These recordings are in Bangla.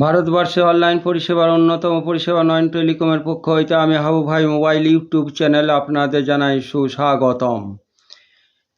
ভারতবর্ষে অনলাইন পরিষেবার অন্যতম পরিষেবা নয়ন টেলিকমের পক্ষ হইতে আমি হাবু ভাই মোবাইল ইউটিউব চ্যানেল আপনাদের জানাই সুস্বাগতম।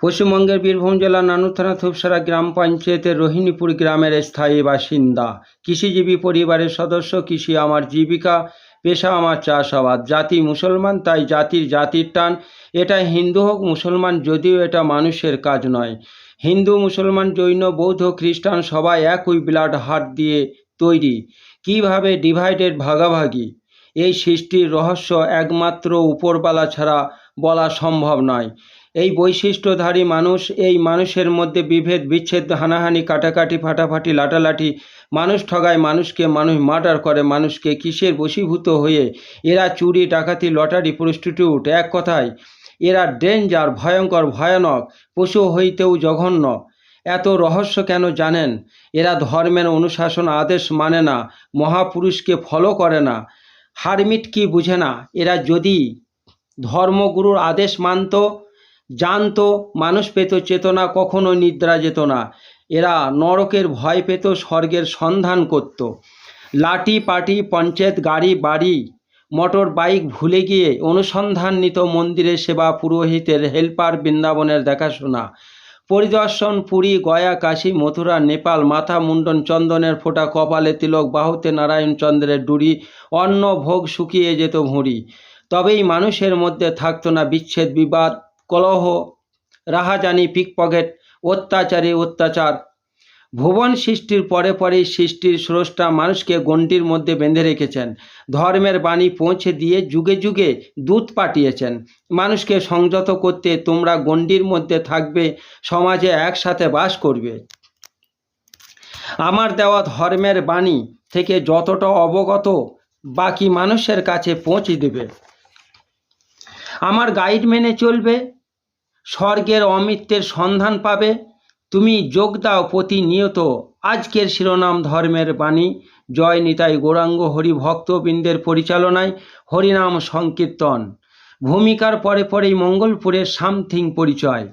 পশ্চিমবঙ্গের বীরভূম জেলার নানুর থানা থুপসারা গ্রাম পঞ্চায়েতের রোহিণীপুর গ্রামের স্থায়ী বাসিন্দা, কৃষিজীবী পরিবারের সদস্য, কৃষি আমার জীবিকা, পেশা আমার চাষাবাদ, জাতি মুসলমান, তাই জাতির জাতির টান, এটা হিন্দু হোক মুসলমান, যদিও এটা মানুষের কাজ নয়। হিন্দু, মুসলমান, জৈন, বৌদ্ধ, খ্রিস্টান সবাই একই ব্লাড হাট দিয়ে তৈরি। কীভাবে ডিভাইডেড ভাগাভাগি? এই সৃষ্টির রহস্য একমাত্র উপরবালা ছাড়া বলা সম্ভব নয়। এই বৈশিষ্ট্যধারী মানুষ, এই মানুষের মধ্যে বিভেদ, বিচ্ছেদ, হানাহানি, কাটাকাটি, ফাটাফাটি, লাটালাটি, মানুষ ঠগায় মানুষকে, মানুষ মার্ডার করে মানুষকে, কিসের বশীভূত হয়ে? এরা চুরি, ডাকাতি, লটারি, প্রস্টিটিউট, এক কথায়, এরা ডেঞ্জার, ভয়ঙ্কর, ভয়ানক, পশু হইতেও জঘন্য। এত রহস্য কেন জানেন? এরা ধর্মের অনুশাসন আদেশ মানে না, মহাপুরুষকে ফলো করে না। হারমিট কি বুঝে না? এরা যদি ধর্মগুরুর আদেশ মানত, জানতো, মানুষ পেত চেতনা, কখনো নিদ্রা যেত না। এরা নরকের ভয় পেত, স্বর্গের সন্ধান করত। লাঠি, পাটি, পঞ্চায়েত, গাড়ি, বাড়ি, মোটর, বাইক ভুলে গিয়ে অনুসন্ধান নিত মন্দিরের সেবা পুরোহিতের হেল্পার বৃন্দাবনের দেখাশোনা। পরিদর্শন, পুরী, গয়া, কাশী, মথুরা, নেপাল, মাথা, মুন্ডন, চন্দনের ফোঁটা, কপালে তিলক, বাহুতে নারায়ণ চন্দ্রের ডুরি, অন্ন, ভোগ, শুকিয়ে যেত ভুঁড়ি। তবেই মানুষের মধ্যে থাকতো না বিচ্ছেদ, বিবাদ, কলহ, রাহাজানি, পিকপকেট, অত্যাচারী, অত্যাচার। ভুবন সৃষ্টির পরে পরেই সৃষ্টির স্রষ্টা মানুষকে গণ্ডির মধ্যে বেঁধে রেখেছেন। ধর্মের বাণী পৌঁছে দিয়ে যুগে যুগে দূত পাঠিয়েছেন। মানুষকে সংযত করতে তোমরা গণ্ডির মধ্যে থাকবে, সমাজে একসাথে বাস করবে। আমার দেওয়া ধর্মের বাণী থেকে যতটা অবগত বাকি মানুষের কাছে পৌঁছে দেবে। আমার গাইড মেনে চলবে, স্বর্গের অমৃত্যের সন্ধান পাবে তুমি যোগ দাও প্রতিনিয়ত। আজকের শিরোনাম ধর্মের বাণী। জয় নিতাই গৌরাঙ্গ হরি ভক্তবৃন্দের পরিচালনায় হরিনাম সংকীর্তন। ভূমিকার পরে পরেই মঙ্গলপুরের সামথিং পরিচয়।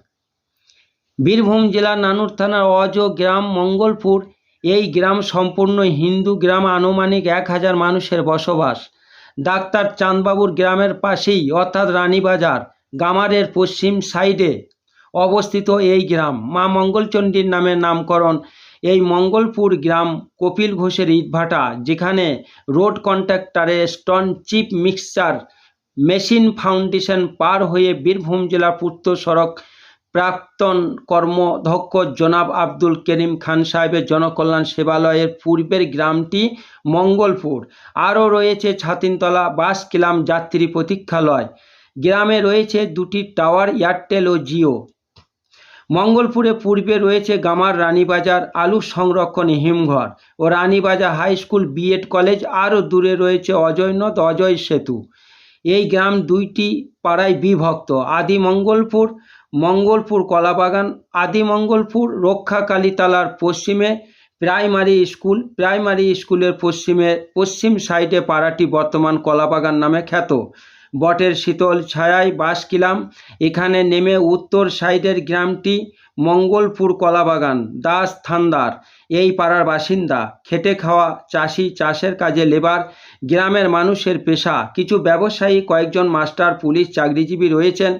বীরভূম জেলার নানুর থানার অজ গ্রাম মঙ্গলপুর। এই গ্রাম সম্পূর্ণ হিন্দু গ্রাম আনুমানিক এক হাজার মানুষের বসবাস। ডাক্তার চাঁদবাবুর গ্রামের পাশেই, অর্থাৎ রানীবাজার, গামারের পশ্চিম সাইডে। অবস্থিত এই গ্রাম। মা মঙ্গলচণ্ডীর নামে নামকরণ। এই মঙ্গলপুর গ্রাম কপিল ঘোষের ইটভাটা, যেখানে road কন্ট্রাক্টরের stone chip mixture machine foundation পার হয়ে বীরভূম জেলা পূর্ত সড়ক প্রাক্তন কর্মধ্যক্ষ জনাব আব্দুল করিম খান সাহেবের জনকল্যাণ সেবালয়ের পূর্বের গ্রামটি মঙ্গলপুর। আরও রয়েছে ছাতিনতলা বাস কিলাম যাত্রী প্রতীক্ষালয়। গ্রামে রয়েছে দুটি টাওয়ার, এয়ারটেল ও জিও। মঙ্গলপুরে পূর্বে রয়েছে গামার রানীবাজার আলু সংরক্ষণী হিমঘর ও Ranibazar high school B Ed college. আরও দূরে রয়েছে অজয়নদ অজয় সেতু। এই গ্রাম দুইটি পাড়ায় বিভক্ত। আদি মঙ্গলপুর মঙ্গলপুর কলাবাগান, আদি মঙ্গলপুর রক্ষাকালীতলার পশ্চিমে প্রাইমারি স্কুল, প্রাইমারি স্কুলের পশ্চিমে পশ্চিম সাইডে পাড়াটি বর্তমান কলাবাগান নামে খ্যাত। বটের শীতল ছায়ায় বাস কিলাম। এখানে নেমে উত্তর সাইডের গ্রামটি মঙ্গলপুর কলাবাগান, দাস থান্দার। এই পাড়ার বাসিন্দা, খেটে খাওয়া চাষি, চাষের কাজে লেবার, গ্রামের মানুষের পেশা। কিছু ব্যবসায়ী, কয়েকজন মাস্টার, পুলিশ, চাকরিজীবী রয়েছেন।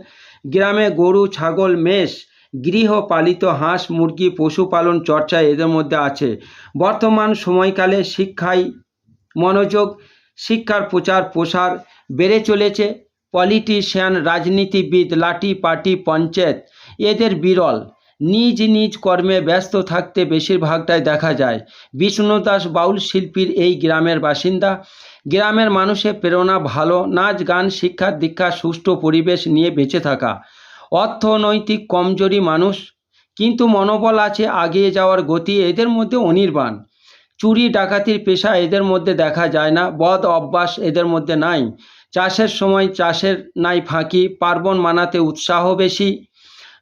গ্রামে গরু, ছাগল, মেষ, গৃহপালিত হাঁস, মুরগি, পশুপালন চর্চা এদের মধ্যে আছে। বর্তমান সময়কালে শিক্ষায় মনোযোগ, শিক্ষার প্রচার প্রসার বেড়ে চলেছে। পলিটিশিয়ান, রাজনীতিবিদ, লাঠি পার্টি, পঞ্চায়েত, এদের বিরল। নিজ নিজ কর্মে ব্যস্ত থাকতে বেশিরভাগটাই দেখা যায়। বিষ্ণু দাস বাউল শিল্পীর এই গ্রামের বাসিন্দা। গ্রামের মানুষের প্রেরণা ভালো, নাচ, গান, শিক্ষা, দীক্ষা, সুষ্ঠু পরিবেশ নিয়ে বেঁচে থাকা। অর্থনৈতিক কমজোরি মানুষ, কিন্তু মনোবল আছে আগিয়ে যাওয়ার গতি এদের মধ্যে অনির্বাণ। চুরি, ডাকাতির পেশা এদের মধ্যে দেখা যায় না, বদ অভ্যাস এদের মধ্যে নাই। চাষের সময় চাষের নাই ফাঁকি, পার্বণ মানাতে উৎসাহ বেশি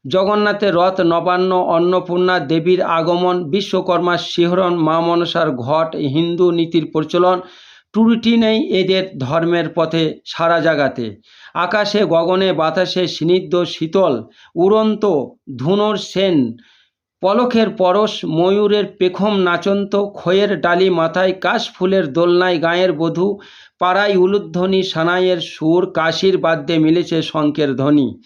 জগন্নাথের রথ, নবান্ন, অন্নপূর্ণা দেবীর আগমন বিশ্বকর্মার শিহরণ, মা মনসার ঘট, হিন্দু নীতির প্রচলন ত্রুটি নেই এদের ধর্মের পথে সারা জাগাতে। আকাশে গগনে বাতাসে স্নিগ্ধ শীতল, উড়ন্ত ধুনোর সেন পলকের পরশ, ময়ূরের পেখম নাচন্ত, খয়ের ডালি মাথায় কাশ ফুলের দোলনায় গায়ের বধূ, পাড়ায় উলুধ্বনি সানাইয়ের সুর, কাশির বাদ্যে মিলেছে শঙ্কের ধ্বনি।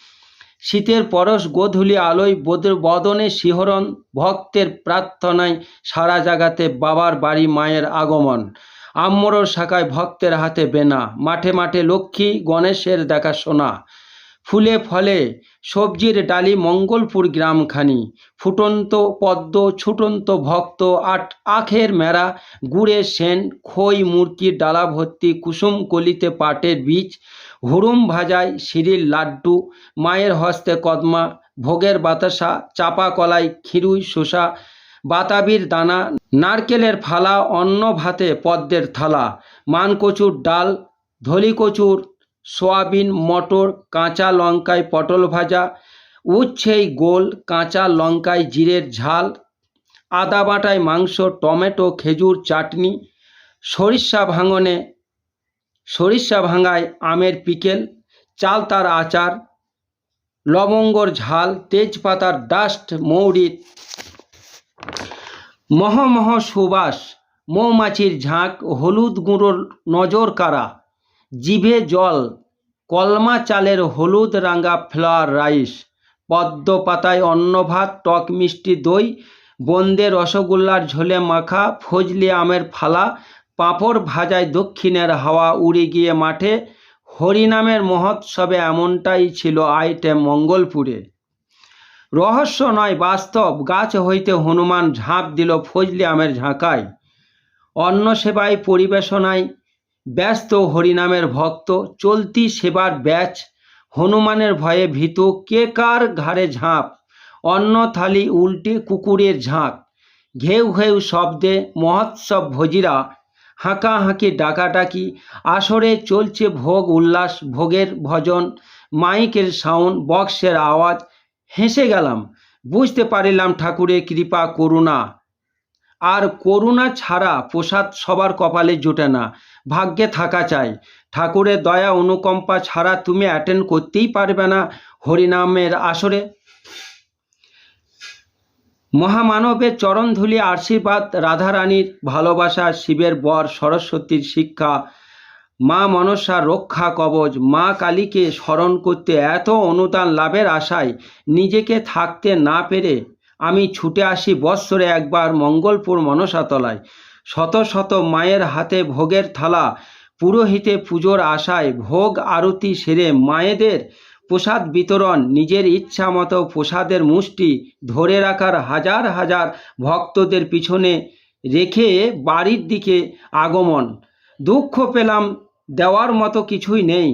শীতের পরশ গোধূলি আলোয় বদ- বদনে শিহরণ, ভক্তের প্রার্থনায় সারা জাগাতে বাবার বাড়ি মায়ের আগমন। আম্মরর শাখায় ভক্তের হাতে বেনা, মাঠে মাঠে লক্ষ্মী গণেশের দেখাশোনা। ফুলে ফলে, সবজির ডালি মঙ্গলপুর গ্রামখানি। ফুটন্ত পদ্ম, ছুটন্ত ভক্ত, আট আখের মেরা গুড়ের সেন, খই মুরকির ডালা ভর্তি কুসুম কলিতে পাটের বীজ, হুড়ুম ভাজায় সিঁড়ির লাড্ডু, মায়ের হস্তে কদমা, ভোগের বাতাসা, চাপা কলাই, খিরুই শোষা বাতাবির দানা, নারকেলের ফালা, অন্ন ভাতে পদ্মের থালা, মানকচুর ডাল ধলি কচুর সোয়াবিন, মটর, কাঁচা লঙ্কায় পটল ভাজা, উচ্ছেই গোল, কাঁচা লঙ্কায় জিরের ঝাল, আদা বাটায় মাংস, টমেটো, খেজুর চাটনি, সরিষা ভাঙনে, সরিষা ভাঙায় আমের পিকেল, চাল তার আচার, লবঙ্গর ঝাল, তেজপাতার ডাস্ট মৌরির মহ মহ সুবাস, মৌমাছির ঝাঁক, হলুদ গুঁড়োর নজর কারা? জিভে জল, কলমা চালের হলুদ রাঙা ফ্লাওয়ার রাইস, পদ্ম পাতায় অন্ন ভাত, টক মিষ্টি দই, বোন্দে রসগোল্লার ঝোলে মাখা, ফজলি আমের ফালা, পাঁপড় ভাজায় দক্ষিণের হাওয়া উড়ে গিয়ে মাঠে, হরিনামের মহোৎসবে এমনটাই ছিল আইটেম মঙ্গলপুরে। রহস্য নয়, বাস্তব, গাছ হইতে হনুমান ঝাঁপ দিল ফজলি আমের ঝাঁকায়। অন্ন সেবায়, পরিবেশনায় ব্যস্ত হরিনামের ভক্ত, চলতি সেবার ব্যাচ, হনুমানের ভয়ে ভীত, কে কার ঘাড়ে ঝাঁপ, অন্ন থালি উল্টে কুকুরের ঝাঁক, ঘেউ ঘেউ শব্দে মহোৎসব ভোজিরা, হাঁকাহাঁকি ডাকাডাকি, আসরে চলছে ভোগ উল্লাস, ভোগের ভজন, মাইকের সাউন্ড, বক্সের আওয়াজ, হেসে গেলাম, বুঝতে পারিলাম ঠাকুরের কৃপা, করুণা। আর করুণা ছাড়া প্রসাদ সবার কপালে জোটে না ভাগ্যে থাকা চাই। ঠাকুরের দয়া অনুকম্পা ছাড়া তুমি অ্যাটেন্ড করতেই পারবে না হরিনামের আসরে। মহামানবের চরণধুলি আশীর্বাদ, রাধারানীর ভালোবাসা, শিবের বর সরস্বতীর শিক্ষা, মা মনসা রক্ষা কবচ, মা কালীকে স্মরণ করতে এত অনুদান লাভের আশায় নিজেকে থাকতে না পেরে আমি ছুটে আসি বৎসরে একবার মঙ্গলপুর মনসাতলায়। শত শত মায়ের হাতে ভোগের থালা, পুরোহিতে পুজোর আশায় ভোগ আরতি সেরে মায়েদের প্রসাদ বিতরণ, নিজের ইচ্ছা মতো প্রসাদের মুষ্টি ধরে রাখার হাজার হাজার ভক্তদের পিছনে রেখে বাড়ির দিকে আগমন। দুঃখ পেলাম, দেওয়ার মতো কিছুই নেই।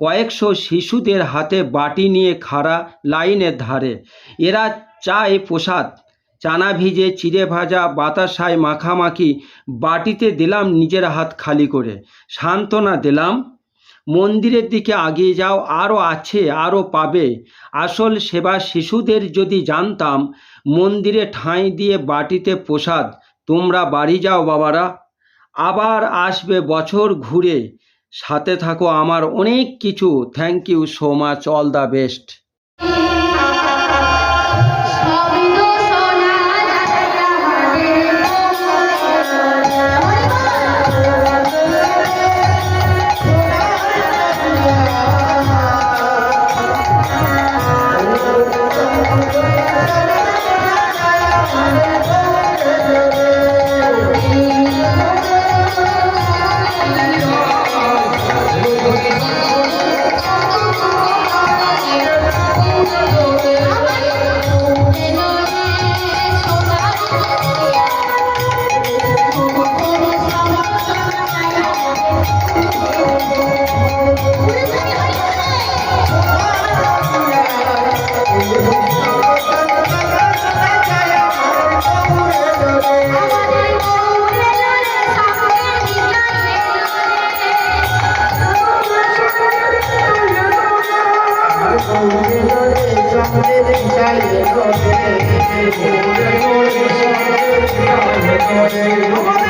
কয়েকশো শিশুদের হাতে বাটি নিয়ে খাড়া লাইনের ধারে। এরা চায় প্রসাদ। চানা ভিজে চিড়ে ভাজা বাতাসায় মাখামাখি বাটিতে দিলাম নিজের হাত খালি করে। সান্ত্বনা দিলাম, মন্দিরের দিকে আগিয়ে যাও আরও আছে আরও পাবে। আসল সেবা শিশুদের যদি জানতাম, মন্দিরে ঠাঁই দিয়ে বাটিতে প্রসাদ, তোমরা বাড়ি যাও বাবারা। আবার আসবে বছর ঘুরে, সাথে থাকো আমার অনেক কিছু। Thank you so much all the best Gracias.